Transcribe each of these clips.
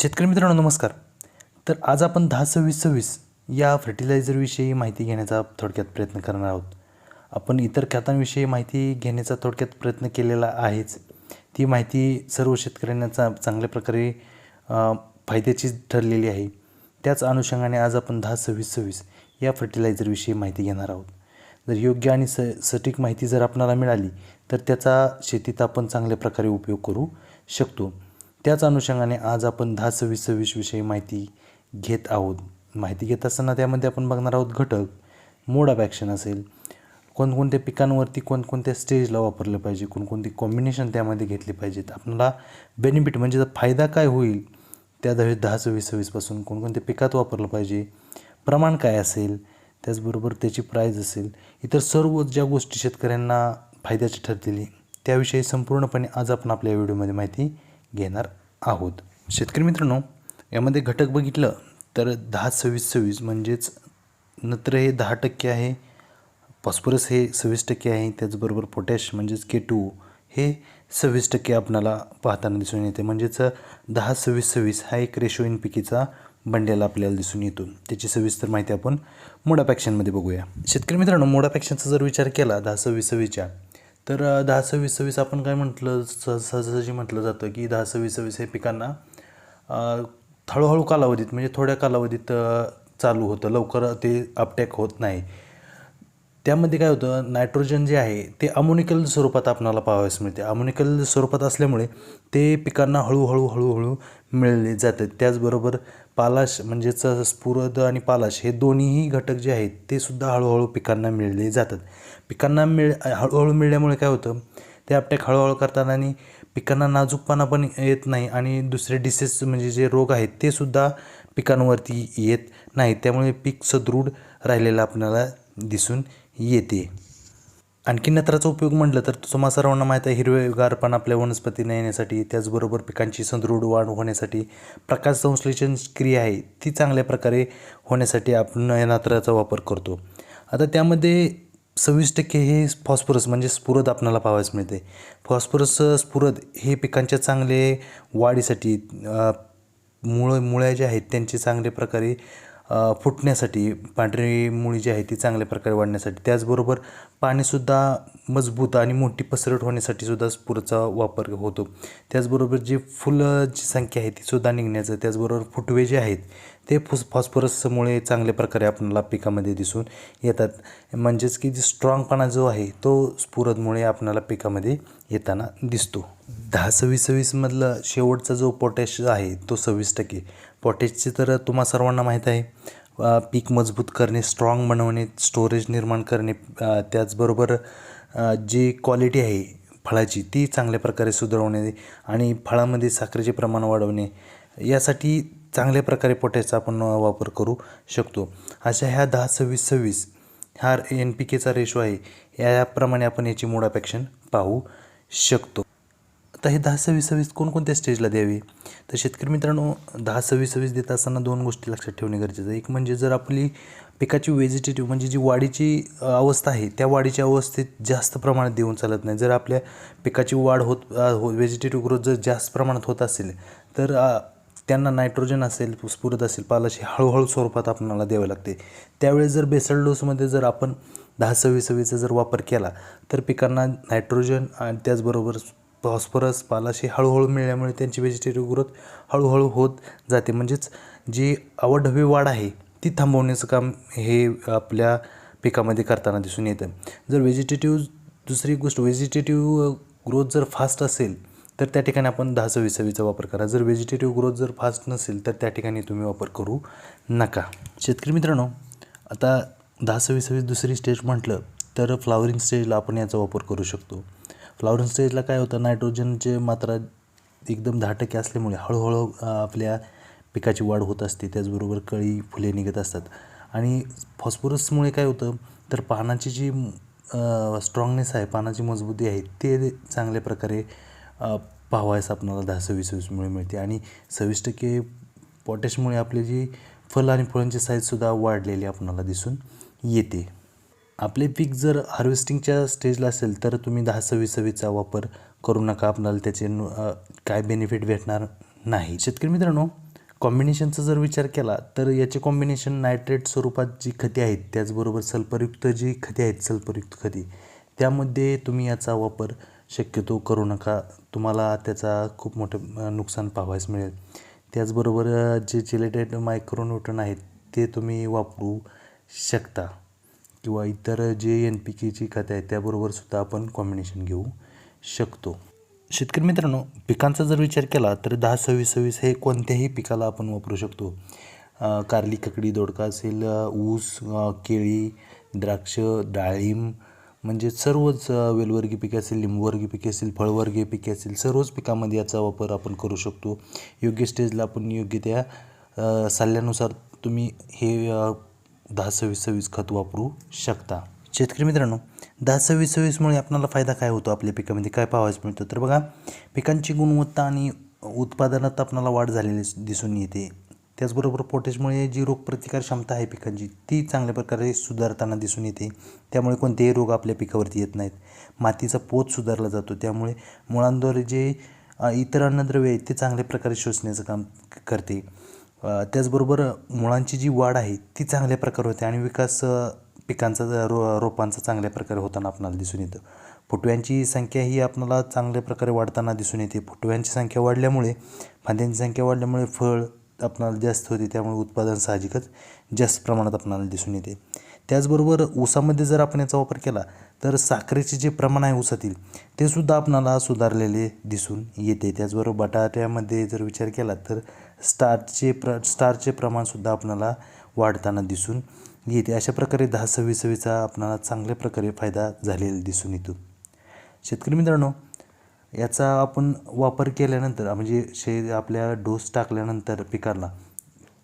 शेतकरी मित्रांनो नमस्कार. तर आज आपण दहा सव्वीस सव्वीस या फर्टिलायझरविषयी माहिती घेण्याचा थोडक्यात प्रयत्न करणार आहोत. आपण इतर खतांविषयी माहिती घेण्याचा थोडक्यात प्रयत्न केलेला आहेच. ती माहिती सर्व शेतकऱ्यांना चा चांगल्या प्रकारे फायद्याची ठरलेली आहे. त्याच अनुषंगाने आज आपण दहा सव्वीस सव्वीस या फर्टिलायझरविषयी माहिती घेणार आहोत. जर योग्य आणि स सटीक माहिती जर आपणाला मिळाली तर त्याचा शेतीत आपण चांगल्या प्रकारे उपयोग करू शकतो. त्याच अनुषंगाने आज आपण दहा सव्वीस सव्वीस विषयी माहिती घेत आहोत. माहिती घेत असताना त्यामध्ये आपण बघणार आहोत घटक मोड ऑफ ॲक्शन असेल. कोणकोणत्या पिकांवरती कोणकोणत्या स्टेजला वापरलं पाहिजे कोणकोणती कॉम्बिनेशन त्यामध्ये घेतली पाहिजेत आपल्याला बेनिफिट म्हणजे फायदा काय होईल त्या दहा दहा सव्वीस सव्वीसपासून कोणकोणत्या पिकात वापरलं पाहिजे प्रमाण काय असेल त्याचबरोबर त्याची प्राईज असेल इतर सर्व ज्या गोष्टी शेतकऱ्यांना फायद्याची ठरतील त्याविषयी संपूर्णपणे आज आपण आपल्या व्हिडिओमध्ये माहिती घेणार आहोत. शेतकरी मित्रांनो यामध्ये घटक बघितलं तर दहा सव्वीस सव्वीस म्हणजेच नत्र हे दहा टक्के आहे फॉस्फरस हे सव्वीस टक्के आहे त्याचबरोबर पोटॅश म्हणजेच के टू हे सव्वीस टक्के आपणाला पाहताना दिसून येते. म्हणजेच दहा सव्वीस सव्वीस हा एक रेशो इन पिकीचा बनलेला आपल्याला दिसून येतो. त्याची सविस्तर माहिती आपण मोडा पॅक्शनमध्ये बघूया. शेतकरी मित्रांनो मोडा पॅक्शनचा जर विचार केला दहा सव्वीस सव्वीसच्या तर दहा सव्वीस सव्वीस आपण काय म्हटलं सहजासहजी म्हटलं जातं की दहा सव्वीस सव्वीस हे पिकांना हळूहळू कालावधीत म्हणजे थोड्या कालावधीत चालू होतं. लवकर ते अपटॅक होत नाही. त्यामध्ये काय होतं नायट्रोजन जे आहे ते अमोनिकल स्वरूपात आपणाला पाहावयास मिळते. अमोनिकल स्वरूपात असल्यामुळे ते पिकांना हळूहळू हळूहळू मिळले जातात त्याचबरोबर पालाश म्हणजेच स्फुरद आणि पालाश हे दोन्हीही घटक जे आहेत ते सुद्धा हळूहळू पिकांना मिळले जातात. पिकांना मिळ हळूहळू मिळल्यामुळे काय होतं ते आपट्याक हळूहळू करताना आणि पिकांना नाजूकपणा पण येत नाही आणि दुसरे डिसेस म्हणजे जे रोग आहेत ते सुद्धा पिकांवरती येत नाही त्यामुळे पीक सदृढ राहिलेलं आपल्याला दिसून येते. आणखी नत्राचा उपयोग म्हटलं तर तुम्हा सर्वांना माहीत आहे हिरवेगारपण आपल्या वनस्पतीने येण्यासाठी त्याचबरोबर पिकांची सदृढ वाढ होण्यासाठी प्रकाश संश्लेषण क्रिया आहे ती चांगल्या प्रकारे होण्यासाठी आपण या नत्राचा वापर करतो. आता त्यामध्ये सव्वीस टक्के हे फॉस्फरस म्हणजे स्फुरद आपल्याला पाहावयास मिळते. फॉस्फरस स्फुरद हे पिकांच्या चांगले वाढीसाठी मुळं मुळ्या ज्या आहेत त्यांचे चांगल्या प्रकारे फुटण्यासाठी पांढरी मुळी जी आहे ती चांगल्या प्रकारे वाढण्यासाठी. त्याचबरोबर पाणीसुद्धा मजबूत आणि मोठी पसरट होण्यासाठी सुद्धा स्फुरचा वापर होतो. त्याचबरोबर जी फुलाची संख्या आहे तीसुद्धा निघण्याचं त्याचबरोबर फुटवे जे आहेत ते फुस फॉस्फरसमुळे चांगल्या प्रकारे आपल्याला पिकामध्ये दिसून येतात. म्हणजेच की जी स्ट्रॉंगपणा जो आहे तो स्फुरदमुळे आपल्याला पिकामध्ये येताना दिसतो. दहा सव्वीस सव्वीसमधलं शेवटचा जो पोटॅश आहे तो सव्वीस टक्के. पॉटेजचे तर तुम्हा सर्वांना माहीत आहे. पीक मजबूत करणे स्ट्रॉंग बनवणे स्टोरेज निर्माण करणे त्याचबरोबर जी क्वालिटी आहे फळाची ती चांगल्या प्रकारे सुधारवणे आणि फळामध्ये साखरेचे प्रमाण वाढवणे यासाठी चांगल्या प्रकारे पोटॅशचा आपण वापर करू शकतो. अशा ह्या दहा सव्वीस सव्वीस हा एन पी केचा रेशो आहे याप्रमाणे आपण याची मूळ अपेक्षण पाहू शकतो. आता हे दहा सव्वीस सव्वीस कोणकोणत्या स्टेजला द्यावी? तर शेतकरी मित्रांनो दहा सव्वीस सव्वीस देत असताना दोन गोष्टी लक्षात ठेवणे गरजेचं आहे. एक म्हणजे जर आपली पिकाची व्हेजिटेटिव्ह म्हणजे जी वाढीची अवस्था आहे त्या वाढीच्या अवस्थेत जास्त प्रमाणात देऊन चालत नाही. जर आपल्या पिकाची वाढ होत हो व्हेजिटेटिव्ह ग्रोथ जर जास्त प्रमाणात होत असेल तर त्यांना नायट्रोजन असेल स्फुरद असेल पालाशी हळूहळू स्वरूपात आपणाला द्यावं लागते. त्यावेळेस जर बेसल डोसमध्ये जर आपण दहा सव्वीस सव्वीसचा जर वापर केला तर पिकांना नायट्रोजन आणि त्याचबरोबर फॉस्फरस पालाशी हळूहळू मिळाल्यामुळे त्यांची व्हेजिटेटिव्ह ग्रोथ हळूहळू होत जाते. म्हणजेच जी अवढवी वाढ आहे ती थांबवण्याचं काम हे आपल्या पिकामध्ये करताना दिसून येतं. जर व्हेजिटेटिव्ह दुसरी गोष्ट व्हेजिटेटिव्ह ग्रोथ जर फास्ट असेल तर त्या ठिकाणी आपण दहा सव्वीस वापर करा. जर व्हेजिटेटिव्ह ग्रोथ जर फास्ट नसेल तर त्या ठिकाणी तुम्ही वापर करू नका. शेतकरी मित्रांनो आता दहा सव्वीस दुसरी स्टेज म्हटलं तर फ्लावरिंग स्टेजला आपण याचा वापर करू शकतो. फ्लावरिंग स्टेजला काय होतं नायट्रोजनचे मात्रा एकदम दहा टक्के असल्यामुळे हळूहळू आपल्या पिकाची वाढ होत असते त्याचबरोबर कळी फुले निघत असतात. आणि फॉस्फरसमुळे काय होतं तर पानाची जी स्ट्रॉंगनेस आहे पानाची मजबूती आहे ते चांगल्या प्रकारे पाहावयास आपणाला दहा सव्वीस सव्वीसमुळे मिळते. आणि सव्वीस टक्के पोटॅशमुळे आपली जी फल आणि फळांची साईजसुद्धा वाढलेली आपणाला दिसून येते. आपले पीक जर हार्वेस्टिंगच्या स्टेजला असेल तर तुम्ही दहा सव्वीस सव्वीसचा वापर करू नका. आपल्याला त्याचे काय बेनिफिट भेटणार नाही. शेतकरी मित्रांनो कॉम्बिनेशनचा जर विचार केला तर याचे कॉम्बिनेशन नायट्रेट स्वरूपात जी खते आहेत त्याचबरोबर सल्फरयुक्त जी खते आहेत सल्फरयुक्त खते त्यामध्ये तुम्ही याचा वापर शक्यतो करू नका. तुम्हाला त्याचा खूप मोठं नुकसान पाहावयास मिळेल. त्याचबरोबर जे जिलेटेड मायक्रोन्यूटन आहेत ते तुम्ही वापरू शकता. किंवा इतर जे एन पी केची खतं आहेत त्याबरोबरसुद्धा आपण कॉम्बिनेशन घेऊ शकतो. शेतकरी मित्रांनो पिकांचा जर विचार केला तर दहा सव्वीस सव्वीस हे कोणत्याही पिकाला आपण वापरू शकतो. कारली ककडी दोडका असेल ऊस केळी द्राक्ष डाळिंब म्हणजे सर्वच वेलवर्गीय पिके असेल लिंबूवर्गीय पिके असेल फळवर्गीय पिके असेल सर्वच पिकामध्ये याचा वापर आपण करू शकतो. योग्य स्टेजला आपण योग्य त्या सल्ल्यानुसार तुम्ही हे दहा सव्वीस सव्वीस खत वापरू शकता. शेतकरी मित्रांनो दहा सव्वीस सव्वीसमुळे आपल्याला फायदा काय होतो? आपल्या पिकामध्ये काय पाहावयास मिळतो? तर बघा पिकांची गुणवत्ता आणि उत्पादनात आपल्याला वाढ झालेली दिसून येते. त्याचबरोबर पोटॅशमुळे जी रोगप्रतिकार क्षमता आहे पिकांची ती चांगल्या प्रकारे सुधारताना दिसून येते. त्यामुळे कोणतेही रोग आपल्या पिकावरती येत नाहीत. मातीचा पोत सुधारला जातो. त्यामुळे मुळांद्वारे जे इतर अन्नद्रव्य आहेत ते चांगल्या प्रकारे शोषण्याचं काम करते. त्याचबरोबर मुळांची जी वाढ आहे ती चांगल्या प्रकारे होते आणि विकास पिकांचा ज- रो रोपांचा चांगल्या प्रकारे होताना आपणाला दिसून येतं. फुटव्यांची संख्या ही आपणाला चांगल्या प्रकारे वाढताना दिसून येते. फुटव्यांची संख्या वाढल्यामुळे फांद्यांची संख्या वाढल्यामुळे फळ आपणाला जास्त होते त्यामुळे उत्पादन साहजिकच जास्त प्रमाणात आपणाला दिसून येते. त्याचबरोबर ऊसामध्ये जर आपण याचा वापर केला तर साखरेचे जे प्रमाण आहे ऊसातील ते सुद्धा आपणाला सुधारलेले दिसून येते. त्याचबरोबर बटाट्यामध्ये जर विचार केला तर स्टार्चचे प्र स्टारचे प्रमाणसुद्धा आपणाला वाढताना दिसून येते. अशा प्रकारे दहा सव्वीस सव्वीचा आपणाला चांगल्या प्रकारे फायदा झालेला दिसून येतो. शेतकरी मित्रांनो याचा आपण वापर केल्यानंतर म्हणजे शे आपल्या डोस टाकल्यानंतर पिकाला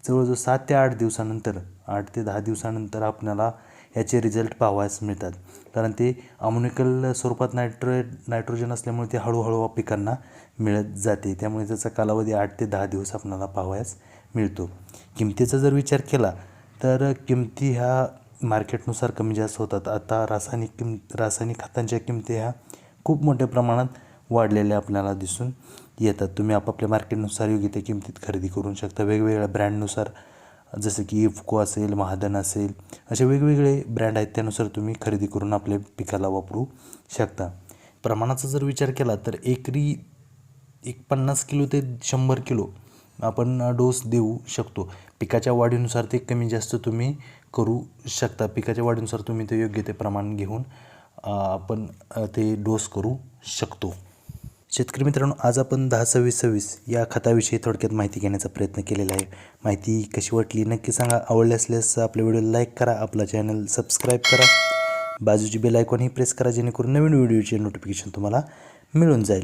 जवळजवळ सात ते आठ दिवसानंतर आठ ते दहा दिवसानंतर आपल्याला याचे रिझल्ट पाहावयास मिळतात. कारण ते अमोनिकल स्वरूपात नायट्रो नायट्रोजन असल्यामुळे ते हळूहळू पिकांना मिळत जाते. त्यामुळे त्याचा कालावधी आठ ते दहा दिवस आपल्याला पाहावयास मिळतो. किमतीचा जर विचार केला तर किमती ह्या मार्केटनुसार कमी जास्त होतात. आता रासायनिक किम रासायनिक खतांच्या किमती ह्या खूप मोठ्या प्रमाणात वाढलेल्या आपल्याला दिसून येतात. तुम्ही आपापल्या मार्केटनुसार योग्य त्या किमतीत खरेदी करू शकता. वेगवेगळ्या ब्रँडनुसार जसं की इफको असेल महादन असेल असे वेगवेगळे ब्रँड आहेत त्यानुसार तुम्ही खरेदी करून आपल्या पिकाला वापरू शकता. प्रमाणाचा जर विचार केला तर एकरी एक पन्नास किलो ते शंभर किलो आपण डोस देऊ शकतो. पिकाच्या वाढीनुसार ते कमी जास्त तुम्ही करू शकता. पिकाच्या वाढीनुसार तुम्ही ते योग्य ते प्रमाण घेऊन आपण ते डोस करू शकतो. शेतकरी मित्रांनो आज आपण दहा सव्वीस सव्वीस या खताविषयी थोडक्यात माहिती घेण्याचा प्रयत्न केलेला आहे. माहिती कशी वाटली नक्की सांगा. आवडली असल्यास आपल्या व्हिडिओला लाईक करा आपला चॅनल सबस्क्राईब करा. बाजूची बेल आयकॉनही प्रेस करा जेणेकरून नवीन व्हिडिओचे नोटिफिकेशन तुम्हाला मिळून जाईल.